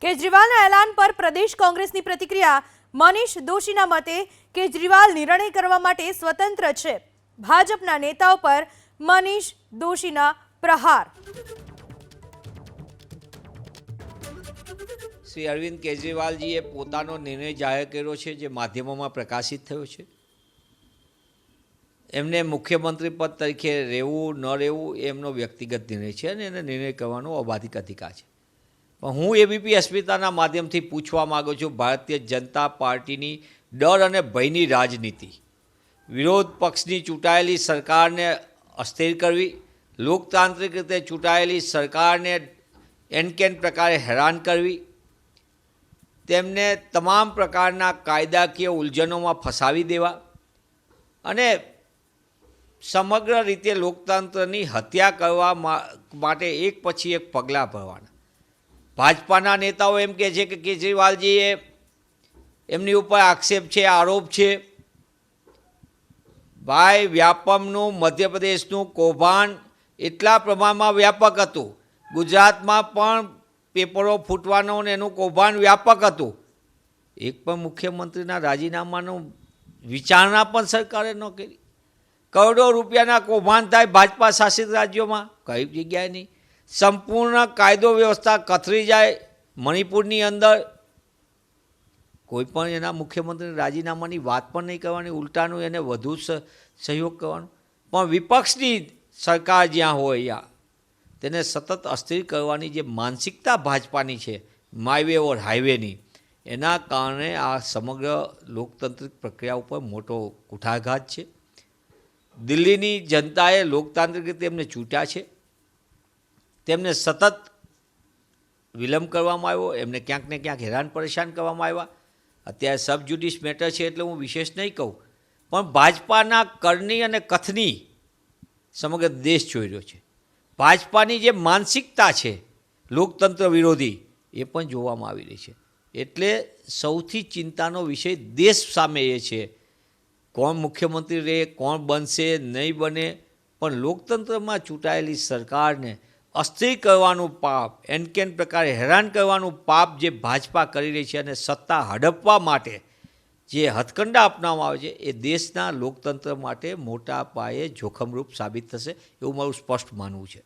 કેજરીવાલના એલાન પર પ્રદેશ કોંગ્રેસની પ્રતિક્રિયા. મનીષ દોશીના મતે કેજરીવાલ નિર્ણય કરવા માટે સ્વતંત્ર છે. ભાજપના નેતાઓ પર મનીષ દોશીના પ્રહાર. શ્રી અરવિંદ કેજરીવાલજીએ પોતાનો નિર્ણય જાહેર કર્યો છે, જે માધ્યમોમાં પ્રકાશિત થયો છે. એમને મુખ્યમંત્રી પદ તરીકે રહેવું, ન રહેવું, એમનો વ્યક્તિગત નિર્ણય છે અને એને નિર્ણય કરવાનો અબાધિક અધિકાર છે. પણ હું એબીપી અસ્મિતાના માધ્યમથી પૂછવા માગું છું, ભારતીય જનતા પાર્ટીની ડર અને ભયની રાજનીતિ. વિરોધ પક્ષની ચૂંટાયેલી સરકારને અસ્થિર કરવી, લોકતાંત્રિક રીતે ચૂંટાયેલી સરકારને એનકેન પ્રકારે હેરાન કરવી, તેમને તમામ પ્રકારના કાયદાકીય ઉલઝનોમાં ફસાવી દેવા અને સમગ્ર રીતે લોકતંત્રની હત્યા કરવા માટે એક પછી એક પગલાં ભરવાના. ભાજપાના નેતાઓ એમ કહે છે કે કેજરીવાલજીએ એમની ઉપર આક્ષેપ છે, આરોપ છે. ભાઈ, વ્યાપમનું મધ્યપ્રદેશનું કૌભાંડ એટલા પ્રમાણમાં વ્યાપક હતું. ગુજરાતમાં પણ પેપરો ફૂટવાનો ને એનું કૌભાંડ વ્યાપક હતું. એક પણ મુખ્યમંત્રીના રાજીનામાનું વિચારણા પણ સરકારે ન કરી. કરોડો રૂપિયાના કૌભાંડ થાય ભાજપા શાસિત રાજ્યોમાં, કઈ જગ્યાએ નહીં. સંપૂર્ણ કાયદો વ્યવસ્થા કથરી જાય મણિપુરની અંદર. કોઈ પણ એના મુખ્યમંત્રી રાજીનામાની વાત પણ નહીં કરવાની, ઉલટાનું એને વધુ સહયોગ કરવાનો. પણ વિપક્ષની સરકાર જ્યાં હોય ત્યાં તેને સતત અસ્થિર કરવાની જે માનસિકતા ભાજપાની છે માયવે ઓર હાઈવેની, એના કારણે આ સમગ્ર લોકતાંત્રિક પ્રક્રિયા ઉપર મોટો કુઠાઘાત છે. દિલ્હીની જનતાએ લોકતાંત્રિક રીતે એમને ચૂંટ્યા છે. તેમને સતત વિલંબ કરવામાં આવ્યો, એમને ક્યાંક ને ક્યાંક હેરાન પરેશાન કરવામાં આવ્યા. અત્યારે સબ જ્યુડિશ મેટર છે એટલે હું વિશેષ નહીં કહું, પણ ભાજપાના કરણી અને કથની સમગ્ર દેશ જોઈ રહ્યો છે. ભાજપાની જે માનસિકતા છે, લોકતંત્ર વિરોધી, એ પણ જોવામાં આવી રહી છે. એટલે સૌથી ચિંતાનો વિષય દેશ સામે એ છે, કોણ મુખ્યમંત્રી રહે, કોણ બનશે, નહીં બને, પણ લોકતંત્રમાં ચૂંટાયેલી સરકારને અસ્થિર કરવાનું પાપ એનકેન પ્રકારે હેરાન કરવાનું પાપ જે ભાજપા કરી રહી છે અને સત્તા હડપવા માટે જે હથકંડા અપનાવવામાં આવે છે, એ દેશના લોકતંત્ર માટે મોટા પાયે જોખમરૂપ સાબિત થશે એવું મારું સ્પષ્ટ માનવું છે.